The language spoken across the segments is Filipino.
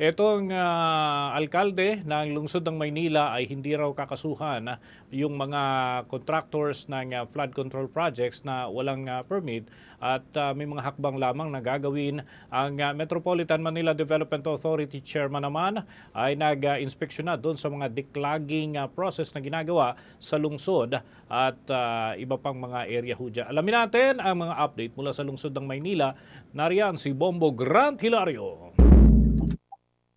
Itong ah, alkalde ng lungsod ng Maynila ay hindi raw kakasuhan ah, yung mga contractors ng ah, flood control projects na walang ah, permit at ah, may mga hakbang lamang na gagawin. Ang ah, Metropolitan Manila Development Authority Chairman naman ay nag-inspeksyon na doon sa mga declogging ah, process na ginagawa sa lungsod at ah, iba pang mga area ho dyan. Alamin natin ang mga update mula sa lungsod ng Maynila. Nariyan si Bombo Grant Hilario.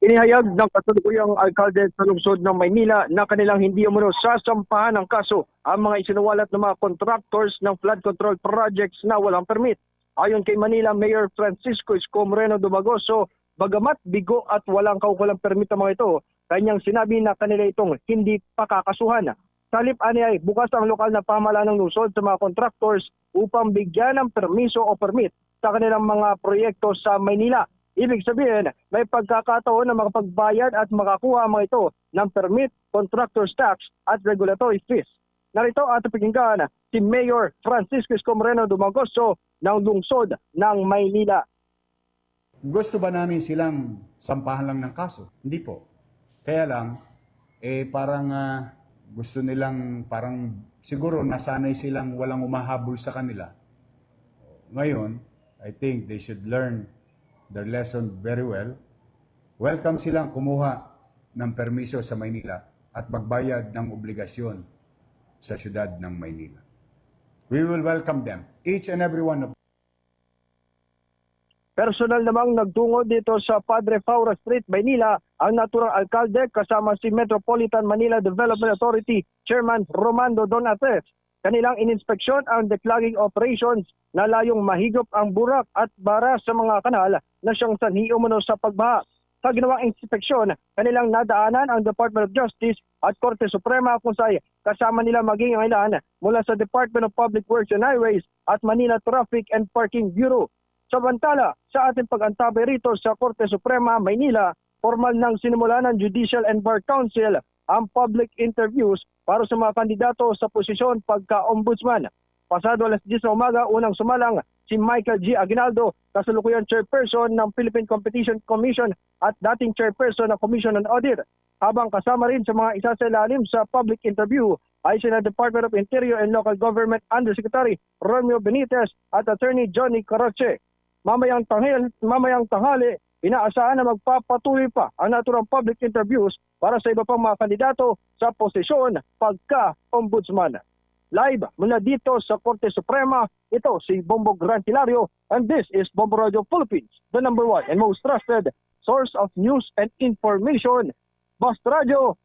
Inihayag ng kasalukuyang alkalde sa lungsod ng Maynila na kanilang hindi umano sasampahan ng kaso ang mga isinuwalat ng mga contractors ng flood control projects na walang permit. Ayon kay Manila Mayor Francisco Isko Moreno Dumagoso, bagamat bigo at walang kaukulang permit ang mga ito, kanyang sinabi na kanila itong hindi pakakasuhan. Sa halip ani ay bukas ang lokal na pamahalaan ng lungsod sa mga contractors upang bigyan ng permiso o permit sa kanilang mga proyekto sa Maynila. Ibig sabihin, may pagkakataon na makapagbayad at makakuha mga ito ng permit, contractor's tax at regulatory fees. Narito at pakinggan si Mayor Francisco Isko Moreno Dumagoso ng lungsod ng Maynila. Gusto ba namin silang sampahan lang ng kaso? Hindi po. Kaya lang, eh parang ah, gusto nilang, parang siguro nasanay silang walang umahabol sa kanila. Ngayon, I think they should learn their lesson very well. Welcome silang kumuha ng permiso sa Maynila at magbayad ng obligasyon sa syudad ng Maynila. We will welcome them, each and every one of Personal namang nagtungo dito sa Padre Faura Street, Maynila, ang naturang alkalde kasama si Metropolitan Manila Development Authority Chairman Romando Donates. Kanilang ininspeksyon ang declogging operations na layong mahigop ang burak at bara sa mga kanal na siyang sanhi umano sa pagbaha. Sa ginawang inspeksyon, kanilang nadaanan ang Department of Justice at Korte Suprema kung saan kasama nila maging ang ilan mula sa Department of Public Works and Highways at Manila Traffic and Parking Bureau. Samantala, sa ating pag-antabay rito sa Korte Suprema, Maynila, formal nang sinimula ng Judicial and Bar Council ang public interviews para sa mga kandidato sa posisyon pagka-ombudsman. Pasado alas 10 na umaga, unang sumalang si Michael G. Aguinaldo, kasalukuyan chairperson ng Philippine Competition Commission at dating chairperson ng Commission on Audit. Habang kasama rin sa mga isasailalim sa public interview ay sina Department of Interior and Local Government Undersecretary Romeo Benitez at Attorney Johnny Carache. Mamayang tanghal, mamayang tanghali, inaasahan na magpapatuloy pa ang naturang public interviews para sa iba pang mga kandidato sa posisyon pagka-ombudsman. Live mula dito sa Korte Suprema, ito si Bombo Gran Hilario and this is Bombo Radio Philippines, the number one and most trusted source of news and information. Basta Radio,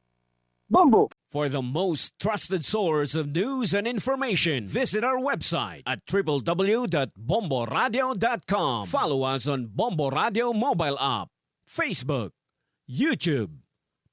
Bombo! For the most trusted source of news and information, visit our website at www.bomboradio.com. Follow us on Bombo Radio mobile app, Facebook, YouTube,